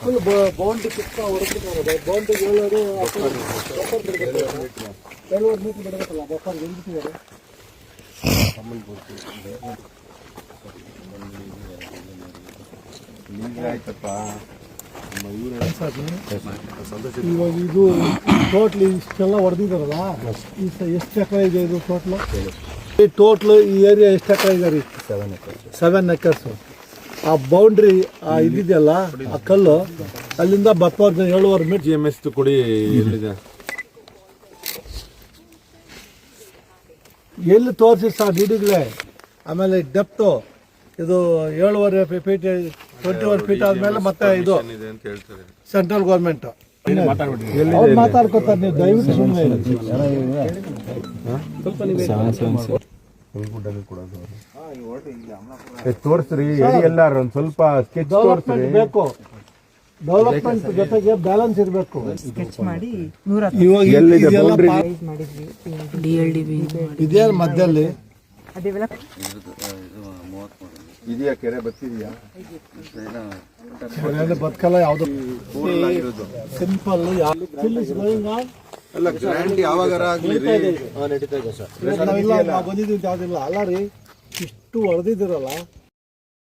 Full boundary ಕಿತ್ತ ಹೊಡೆದ್ಬಿಟ್ಟಾರೆ boundary ಏಳೋದು buffer ಏಳುವರೆ metre ಬಿಡಬೇಕಲ್ಲ buffer ನಿಲ್ಬಿಟ್ಟಿದ್ದಾರೆ ಇವಾಗ ಇದು ಟೋಟ್ಲ್ ಇಷ್ಟೆಲ್ಲ ಹೊಡೆದಿದ್ದಾರಲ್ಲ ಈ ಎಷ್ಟು ಎಕರೆ ಇದೆ ಇದು ಟೋಟ್ಲು ಈ ಟೋಟ್ಲ್ ಈ ಏರಿಯಾ ಎಷ್ಟು ಎಕರೆ ಇದೆ ರೀ ಸೆವೆನ್ ಎಕರ್ಸ್. ಆ ಬೌಂಡ್ರಿ ಆ ಇದಿದೆಯಲ್ಲ ಆ ಕಲ್ಲು, ಅಲ್ಲಿಂದ ಬಪ್ಪರ್ ಏಳುವರೆ ಮೀಟರ್ ಜಿ ಎಂ ಎಸ್ ಕೊಡಿ ಎಲ್ಲಿದೆ ಎಲ್ಲಿ ತೋರಿಸಿ ಸರ್ ಡಿಡಿಗಳೇ ಆಮೇಲೆ ಡೆಪ್ತು ಇದು ಏಳುವರೆ ಫೀಟ್ ಟ್ವೆಂಟಿ ಒನ್ ಫೀಟ್ ಆದ್ಮೇಲೆ ಮತ್ತೆ ಇದು ಇದೆ ಅಂತ ಹೇಳ್ತಾರೆ. ಸೆಂಟ್ರಲ್ ಗೌರ್ಮೆಂಟ್ ಅವ್ರು ಮಾತಾಡ್ಕೊತಾರೆ ನೀವು ದಯವಿಟ್ಟು ಸುಮ್ಮನೆ ತೋರಿಸ್ರಿ ಎಲ್ಲಾರು ಒಂದ್ ಸ್ವಲ್ಪ ಸ್ಕೆಚ್ ತೋರಿಸ್ರಿ. ಬೇಕು. ಡೆವಲಪ್ಮೆಂಟ್ ಜೊತೆಗೆ ಬ್ಯಾಲೆನ್ಸ್ ಇರಬೇಕು. ಸ್ಕೆಚ್ ಮಾಡಿ ಇವಾಗ ಮಾಡಿದ್ವಿ ಇದೇ ಮಧ್ಯದಲ್ಲಿ ಅದೆಲ್ಲ ಇದೆಯಾ ಕೆರೆ ಬರ್ತಿದ್ಯಾ ಬದುಕಲ್ಲ ಯಾವುದು? ಸಿಂಪಲ್ ಅಲ್ಲ ಗ್ರ್ಯಾಂಡ್ ಯಾವಾಗಾರ ಆಗಲಿ ರೀ. ನಾವಿಲ್ಲ ನಾವು ಬಂದಿದ್ದೀವಿ ಯಾವ್ದಿಲ್ಲ. ಅಲ್ಲ ರೀ ಇಷ್ಟು ಹೊಡೆದಿದ್ದೀರಲ್ಲ